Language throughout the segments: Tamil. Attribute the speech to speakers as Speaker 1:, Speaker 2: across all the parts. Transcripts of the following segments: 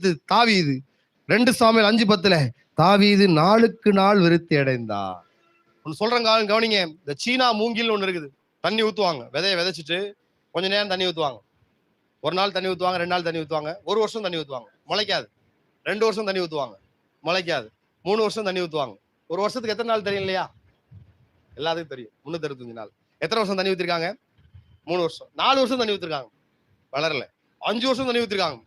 Speaker 1: அடுத்து தாவீது. ரெண்டு சாமியல் அஞ்சு பத்துல தாவீது நாளுக்கு நாள் விருத்தி அடைந்தார். ஒன்று சொல்றேங்க கவனிங்க. இந்த சீனா மூங்கில் ஒன்று இருக்குது. தண்ணி ஊற்றுவாங்க விதைய விதைச்சிட்டு கொஞ்ச நேரம் தண்ணி ஊற்றுவாங்க ஒரு நாள் தண்ணி ஊற்றுவாங்க ரெண்டு நாள் தண்ணி ஊற்றுவாங்க ஒரு வருஷம் தண்ணி ஊற்றுவாங்க முளைக்காது. ரெண்டு வருஷம் தண்ணி ஊற்றுவாங்க முளைக்காது. மூணு வருஷம் தண்ணி ஊற்றுவாங்க ஒரு வருஷத்துக்கு எத்தனை நாள் தெரியும் இல்லையா? எல்லாத்துக்கும் தெரியும். முன்னூத்தி அறுபத்தஞ்சு நாள். எத்தனை வருஷம் தண்ணி ஊற்றிருக்காங்க மூணு வருஷம். நாலு வருஷம் தண்ணி ஊற்றிருக்காங்க வளரல. அஞ்சு வருஷம் தண்ணி ஊற்றிருக்காங்க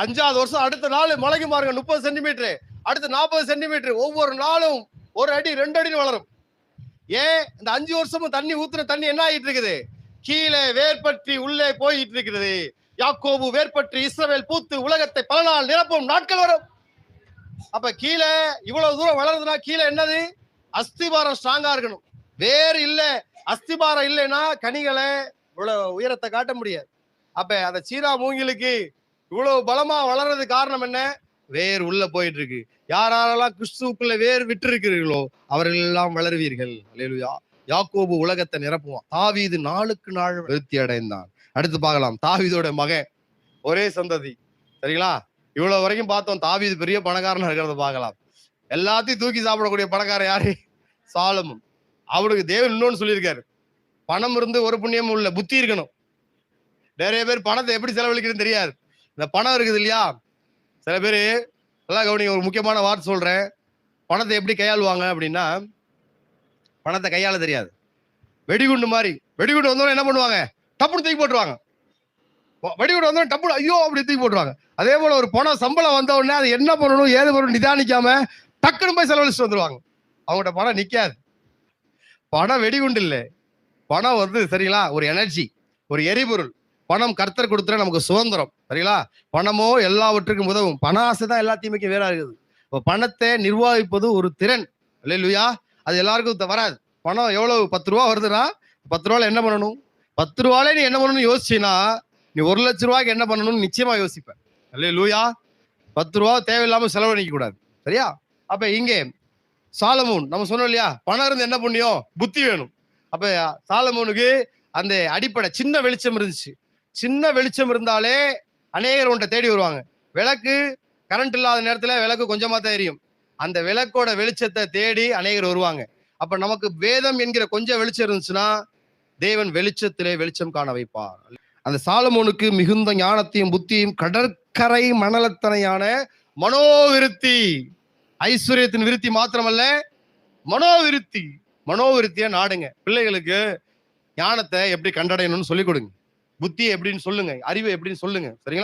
Speaker 1: அஞ்சாவது வருஷம் அடுத்த நாள் முளைக்கும் பாருங்க முப்பது சென்டிமீட்டர். அடுத்து நாற்பது சென்டிமீட்டர். ஒவ்வொரு நாளும் ஒரு அடி ரெண்டு அடி வளரும். ஏன்? இந்த அஞ்சு வருஷமும் தண்ணி ஊத்துன தண்ணி என்ன ஆகிட்டு இருக்குது கீழே வேர்பற்றி உள்ளே போயிட்டு இருக்கிறது யாக்கோபு வேர்பற்றி இஸ்ரவேல் பூத்து உலகத்தை பல நாள் நிரப்பும் நாட்கள் வரும். அப்ப கீழே இவ்வளவு தூரம் வளருதுன்னா கீழே என்னது? அஸ்திபாரம் ஸ்ட்ராங்கா இருக்கணும். வேறு இல்லை. அஸ்திபாரம் இல்லைன்னா கனிகளை இவ்வளவு உயரத்தை காட்ட முடியாது. அப்ப அந்த சீனா மூங்கிலுக்கு இவ்வளவு பலமா வளர்றது காரணம் என்ன? வேர் உள்ள போயிட்டு இருக்கு யார் யாரெல்லாம் கிறிஸ்துவுக்குள்ள வேர் விட்டு இருக்கிறீர்களோ அவர்கள் எல்லாம் வளருவீர்கள். அல்லேலூயா யாக்கோபு உலகத்தை நிரப்புவான். தாவீது நாளுக்கு நாள் விருத்தி அடைந்தான். அடுத்து பார்க்கலாம். தாவீதோட மகன். ஒரே சந்ததி. சரிங்களா? இவ்வளவு வரைக்கும் பார்த்தோம் தாவீது பெரிய பணக்காரனா இருக்கிறத பார்க்கலாம். எல்லாத்தையும் தூக்கி சாப்பிடக்கூடிய பணக்காரன் யாரு? சாலமும் அவனுக்கு தேவன் இன்னொன்னு சொல்லியிருக்காரு. பணம் இருந்து ஒரு புண்ணியமும் இல்ல புத்தி இருக்கணும். நிறைய பேர் பணத்தை எப்படி செலவழிக்கிறதுன்னு தெரியாது. இந்த பணம் இருக்குது இல்லையா? சில பேர் நல்லா கவனிங்க ஒரு முக்கியமான வார்த்தை சொல்கிறேன் பணத்தை எப்படி கையாளுவாங்க அப்படின்னா பணத்தை கையாள தெரியாது. வெடிகுண்டு மாதிரி. வெடிகுண்டு வந்தோடனே என்ன பண்ணுவாங்க? டப்புன்னு தூக்கி போட்டுருவாங்க. வெடிகுண்டு வந்தோடனே டப்புனு ஐயோ அப்படி தூக்கி போட்டுருவாங்க. அதே போல் ஒரு பணம் சம்பளம் வந்த உடனே அது என்ன பண்ணணும் ஏது பண்ணணும் நிதானிக்காம டக்குன்னு போய் செலவழிச்சுட்டு வந்துருவாங்க. அவங்கள்ட்ட பணம் நிற்காது பணம் வெடிகுண்டு இல்லை. பணம் வந்து சரிங்களா ஒரு எனர்ஜி ஒரு எரிபொருள். பணம் கர்த்தர் கொடுத்துற நமக்கு சுதந்திரம். சரிங்களா? பணமோ எல்லாவற்றுக்கும் உதவும். பண ஆசை தான் எல்லாத்தையுமே வேற இருக்குது. இப்போ பணத்தை நிர்வகிப்பது ஒரு திறன். இல்லையா அது எல்லாருக்கும் த- வராது. பணம் எவ்வளவு? பத்து ரூபா வருதுன்னா பத்து ரூபால என்ன பண்ணணும்? பத்து ரூபாலே நீ என்ன பண்ணணும்னு யோசிச்சினா நீ ஒரு லட்ச ரூபாய்க்கு என்ன பண்ணணும்னு நிச்சயமா யோசிப்பேன் இல்லையா லூயா பத்து ரூபா தேவையில்லாம செலவழிக்க கூடாது. சரியா? அப்ப இங்கே சாலமோன் நம்ம சொன்னோம் இல்லையா? பணம் இருந்து என்ன பண்ணியும்? புத்தி வேணும். அப்ப சாலமோனுக்கு அந்த அடிப்படை சின்ன வெளிச்சம் இருந்துச்சு. சின்ன வெளிச்சம் இருந்தாலே அநேகர் உன்ட்ட தேடி வருவாங்க. விளக்கு கரண்ட் இல்லாத நேரத்தில் விளக்கு கொஞ்சமாக தான் எரியும். அந்த விளக்கோட வெளிச்சத்தை தேடி அநேகர் வருவாங்க. அப்போ நமக்கு வேதம் என்கிற கொஞ்சம் வெளிச்சம் இருந்துச்சுன்னா தேவன் வெளிச்சத்திலே வெளிச்சம் காண வைப்பார். அந்த சாலமோனுக்கு மிகுந்த ஞானத்தையும் புத்தியும் கடற்கரை மணலத்தனையான மனோவிருத்தி ஐஸ்வர்யத்தின் விருத்தி மாத்திரமல்ல மனோவிருத்தி. மனோவிருத்தியை நாடுங்க. பிள்ளைகளுக்கு ஞானத்தை எப்படி கண்டடையணும்னு சொல்லிக் கொடுங்க. புத்தி எப்படின்னு சொல்லுங்க அறிவு எப்படின்னு சொல்லுங்க. சரிங்களா?